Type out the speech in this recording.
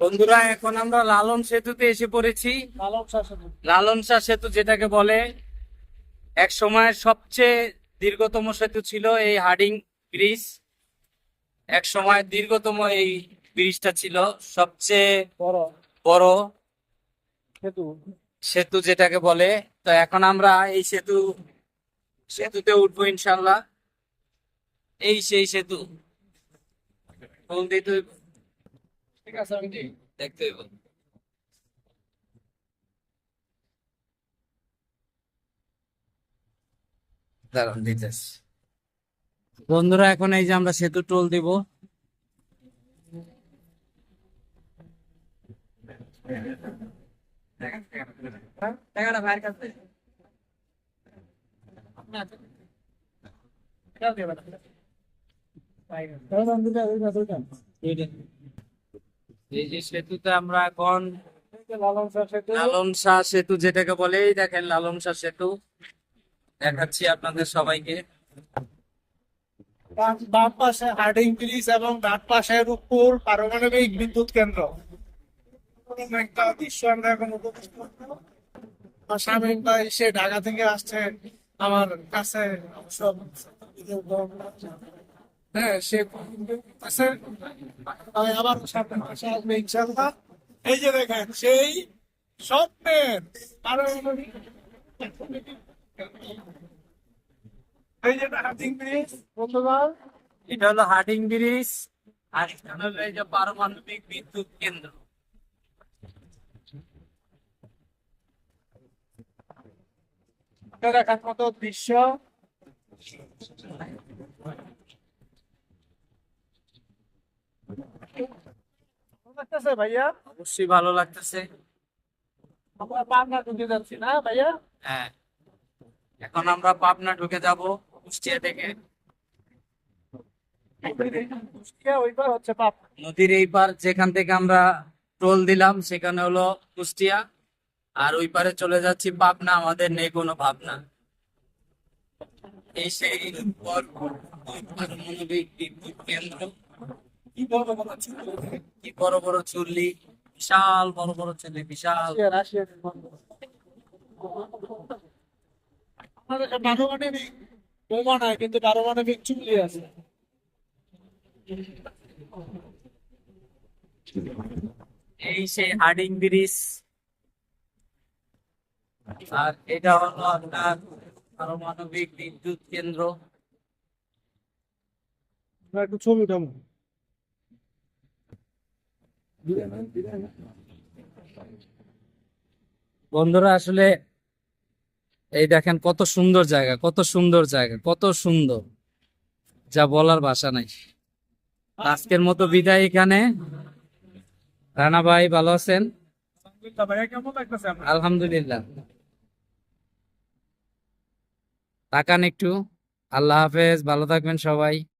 বন্ধুরা এখন আমরা লালন সেতুতে এসে পড়েছি। লালন শাহ সেতু যেটাকে বলে এক সময়ের সবচেয়ে দীর্ঘতম সেতু ছিল এই হার্ডিং ব্রিজ। এক সময় দীর্ঘতম এই ব্রিজটা ছিল সবচেয়ে বড় বড় সেতু। সেতু যেটাকে বলে। তো এখন আমরা এই সেতু সেতুতে উঠবো ইনশাল্লাহ এই সেই সেতু। কোন দিয়ে তুই ঠিক আছে আমি দেখতে হইব দাঁড়ান দিতেছি বন্ধুরা এখন এই যে আমরা সেতু টোল দিব। টাকাটা ভাইয়ের কাছে না। দাঁড়ান, দিলে ওই পাশে যান। এই যে সেতুতে আমরা এখন এই লালন শাহ সেতু। যেটাকে বলে দেখেন লালন শাহ সেতু দেখাচ্ছি আপনাদের সবাইকে বাম- পাশে হার্ডিং ব্রিজ এবং ডান পাশে রূপপুর পারমাণবিক বিদ্যুৎ কেন্দ্র একটা দৃশ্য আমরা এখন উপভোগ করব। ঢাকা থেকে আসছে আমার কাছে সব হ্যাঁ সে আসবে ইনশাল্লাহ এই যে দেখেন, সেই স্বপ্নের এটা হলো হার্ডিং ব্রিজ, আর এখানে হলো এই যে পারমাণবিক বিদ্যুৎ কেন্দ্র। এটা দেখার মতো দৃশ্য। লাগতেছে ভাইয়া? অবশ্যই ভালো লাগতেছে। আমরা পাবনা ঢুকে যাচ্ছি না ভাইয়া? হ্যাঁ। এখন আমরা পাবনা ঢুকে যাব কুষ্টিয়া থেকে। কুষ্টিয়া ওইবার হচ্ছে নদীর এই পার যেখান থেকে আমরা টোল দিলাম সেখানে হলো কুষ্টিয়া। আর ওই পারে চলে যাচ্ছি পাবনা আমাদের নেই কোনো ভাবনা। এই সেই বিদ্যুৎ কেন্দ্র। কি বলব কথা ছিল কি বড় বড় চুল্লি বিশাল বড় বড় চুল্লি বিশাল। রাশিয়া রাশিয়া পারমাণবিক বোমা নাই কিন্তু পারমাণবিক চুল্লি আছে। এই সেই হার্ডিং ব্রিজ আর এটা হলো আপনার পারমাণবিক বিদ্যুৎ কেন্দ্র। একটু ছবি উঠাবো। বন্ধুরা, আসলে এই দেখেন কত সুন্দর জায়গা, কত সুন্দর জায়গা, কত সুন্দর। যা বলার ভাষা নাই। আজকের মতো বিদায় এখানে। রানা ভাই, ভালো আছেন? আলহামদুলিল্লাহ। তাকান একটু। আল্লাহ হাফেজ, ভালো থাকবেন সবাই।